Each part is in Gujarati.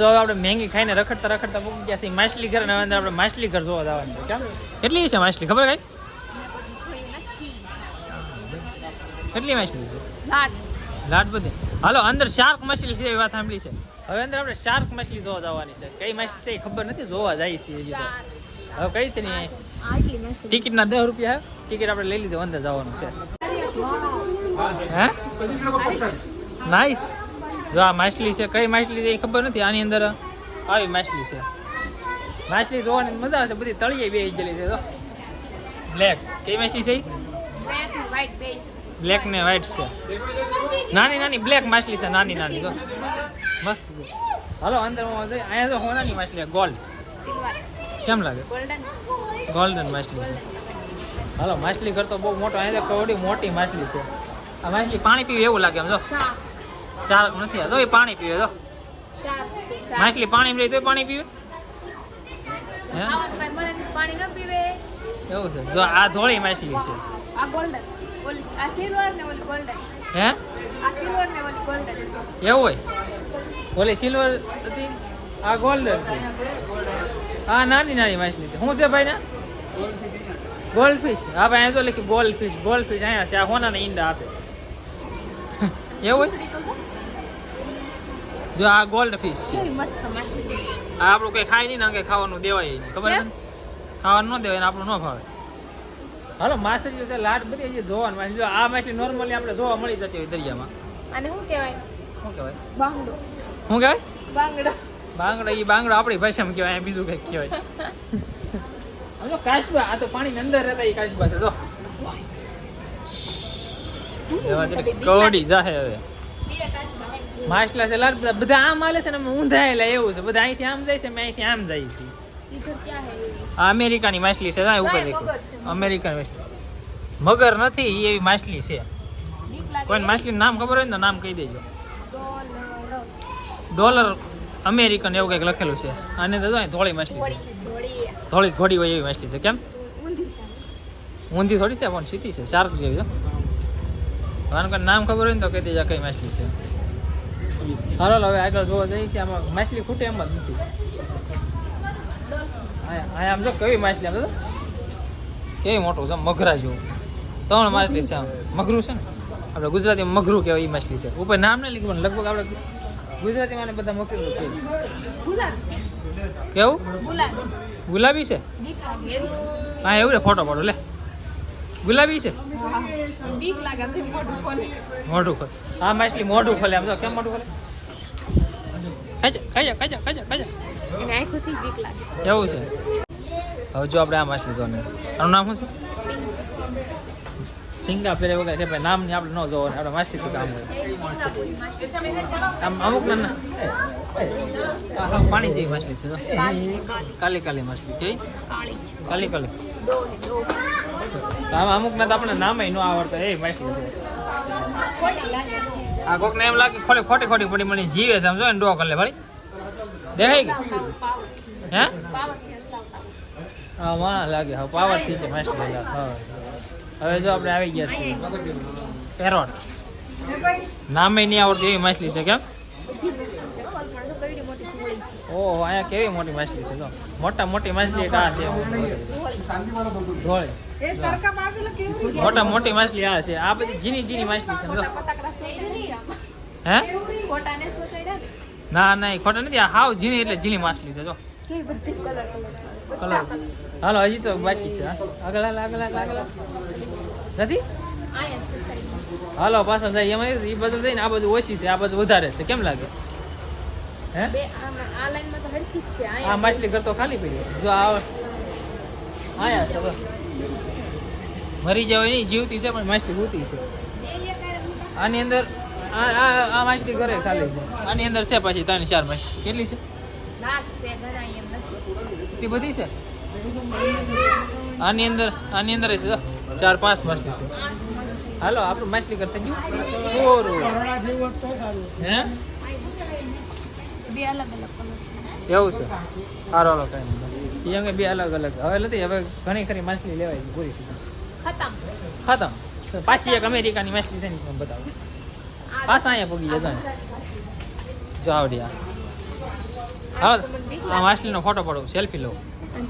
જો હવે આપણે મેંગી ખાઈને રખડતા રખડતા પૂકી ગયા છીએ માછલી ઘર અને અંદર આપણે માછલી ઘર જોવા જવાનું છે કેમ? કેટલી છે માછલી? ખબર કઈ? કેટલી માછલી લાટ બધી. હાલો અંદર શાર્ક માછલી છે એ વાત સાંભળી છે. હવે અંદર આપણે શાર્ક માછલી જોવા જવાની છે. કઈ માછલી છે એ ખબર નથી? જોવા જાય છે હજી હવે કઈ છે ને ટિકિટના દસ રૂપિયા. ટિકિટ આપણે લઈ લીધું અંદર જવાનું છે. હે. નાઈસ. જો આ માછલી છે, કઈ માછલી છે એ ખબર નથી આની અંદર? આવી માછલી છે. માછલી જોવાની મજા આવશે, બધી તળિયે બે ગયેલી છે તો બ્લેક કઈ માછલી છે બ્લેક ને વ્હાઈટ છે. નાની નાની બ્લેક માછલી છે, નાની નાની, જો. મસ્ત છે. હાલો અંદર અહીંયા જો હોનાની માછલી ગોલ્ડ કેમ લાગે? ગોલ્ડન માછલી છે. હાલો, માછલી કરતો બહુ મોટો, અહીંયા તો મોટી માછલી છે. આ માછલી પાણી પીવે એવું લાગે એમ, જો. ચાર નથી આ. જો એ પાણી પીવે તો માછલી પાણી રહી તો પાણી પીવે? હે? પાણી ન પીવે. એવું છે. જો આ ધોળી માછલી છે. આ આ સિલ્વર ને ઓલી ગોલ્ડન હે? આ સિલ્વર ને ઓલી ગોલ્ડન એવું હોય? ઓલી સિલ્વર હતી? આ ગોલ્ડન છે. આ નાની નાની માછલી છે. શું છે ભાઈ ના ગોલ્ડ ફિશ હા ભાઈ અહીંયા તો લખ્યું ગોલ્ડ ફિશ ગોલ્ડ ફિશ અહીંયા છે. આ હોનાના ઈંડા આપે. એવું? જો આ ગોલ્ડ ફિશ છે. આ આપણું કઈ ખાય નહીં ને અંગે ખાવાનું દેવાય નહીં. ખબર? છે ખાવાનું ન દેવાય ને આપણું ન ભાવે. હાલો માછલીઓ છે લાટ બધી હજી જોવાનું જો આ માછલી નોર્મલી આપણે જોવા મળી જતી હોય દરિયામાં. અને શું કહેવાય? શું કહેવાય? બાંગડો. શું કહેવાય? બાંગડો. બાંગડો એ બાંગડો આપણી ભાષામાં કહેવાય બીજું કંઈક કહેવાય. જો કાચબા આ તો પાણીની અંદર રહેતા એ કાચબા છે જો. કવડી જાહે હવે. માછલા છે બધા- આમ હાલે છે ને ઊંધાયેલા એવું છે. બધા અહીંથી આમ જાય છે મેં અહીંથી આમ જાય છે. આ અમેરિકાની માછલી છે જાય ઉપર દેખો. મગર માછલી. મગર નથી એવી માછલી છે. કોઈ માછલી માછલીનું નામ ખબર હોય ને નામ કહી દેજો. ડોલર. અમેરિકન એવું કંઈક લખેલું છે. આને તો ધોળી માછલી છે. ઘોડી ઘોડી હોય એવી માછલી છે. કેમ? ઊંધી ઊંધી થોડી છે પણ સીધી છે શાર્ક જેવી છે. આનું કે નામ ખબર હોય ને તો કહી દેજો કઈ માછલી છે. હાલો હવે આગળ જોવા જઈએ છીએ. આમાં માછલી ખૂટે એમ જ નથી. આયા આયા આમ જો કેવી માછલી આમ કેવી મોટું છે મગરા જેવું. ત્રણ માછલી છે આમ. મગરું છે ને? આપણે ગુજરાતીમાં મગરું કહેવાય એ માછલી છે. ઉપર નામ નહીં લીધું પણ લગભગ આપણે ગુજરાતીમાં બધા મગરું છે કેવું? ગુલાબી. છે. હા એવું રે ફોટો પાડો લે. ગુલાબી છે? બીક લાગે મોઢું ખોલે. મોઢું ખોલે. આ માછલી મોઢું ખોલે આમ તો કેમ મોઢું ખોલે? ખાજા ખાજા ખાજા ખાજા ખાજા એને આંખોથી બીક લાગે. એવું છે? હવે જો આપણે આ માછલી જોને આનું નામ શું છે? સિંગા પેરે વગર છે ભાઈ નામની આપણે ન જોવાનું. આપણે માછલી તો કામ. આમ અમુક ના પાણી જેવી માછલી છે કાલી કાલી માછલી જોઈ કાલી કાલી. હે, આમાં અમુક ના તો આપણે નામ ન આવડતા, એ માસી છે. આ કોકને એમ લાગે ખોટી ખોટી ખોટી પડી મને જીવે છે સમજો ને ડો કરે ભાઈ દેખાય કે? હે? હા, વાહ, લાગે. હા, પાવરથી છે માસી હવે જો આપણે આવી ગયા છીએ. પેરોટ નામે નહીં આવડતી એવી માછલી છે, કેમ બધી મસ્ત છે હો, પણ તો કેવડી મોટી ફૂગડી છે. ઓહો અહીંયા કેવી મોટી માછલી છે જો. મોટા મોટી માછલી એક આ છે. ધોળી. મોટા મોટી માછલી આ છે. આ બધી ઝીની ઝીની માછલી છે. હે? ના ના ખોટા નથી. આ હાવ ઝીણી એટલે ઝીણી માછલી છે જો. કેવી બધી કલર. હાલો હજી તો બાકી છે આગળ આગળ આગળ આગળ નથી. હાલો પાછળ જાય એમાં એ બધું થઈને આ બધું ઓછી છે. આ બધું વધારે છે. કેમ લાગે? હે? માછલી ઘર આ તો આ ખાલી પડી જો આ આયા છે મરી જવાય નહીં જીવતી છે પણ માછલી ભૂતી છે. આ આની અંદર આ આ આ માછલી ઘરે ખાલી છે. આની અંદર છે પાછી ત્રણ ચાર માછલી. કેટલી છે? એટલી બધી છે? આની અંદર આની અંદર છે ચાર પાંચ માછલી છે. હાલો આપણું માછલી કરતા ગયું. પૂરું હે? બે અલગ અલગ કલર એવું છે? સારો હાલો કઈ નહીં. બે અલગ અલગ. હવે નથી હવે ઘણી ખરી માછલી લેવાય છે પૂરી ખતમ. ખતમ. પાછી એક અમેરિકાની માછલી છે ને તમને બતાવું. પાછા અહીંયા પગી જજો ને. જો આવડી આ માછલીનો ફોટો પાડો સેલ્ફી લો.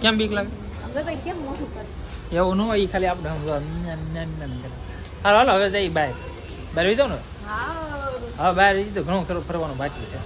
કેમ બીક લાગે? એવું ન હોય ઈ ખાલી આપણે આમ જો આમ નમ નમ નમ કરે. હાલો હાલો હવે જઈ બાય બહાર વિજો ને? હા બહાર તો ઘણું ખરું ફરવાનું બાકી છે.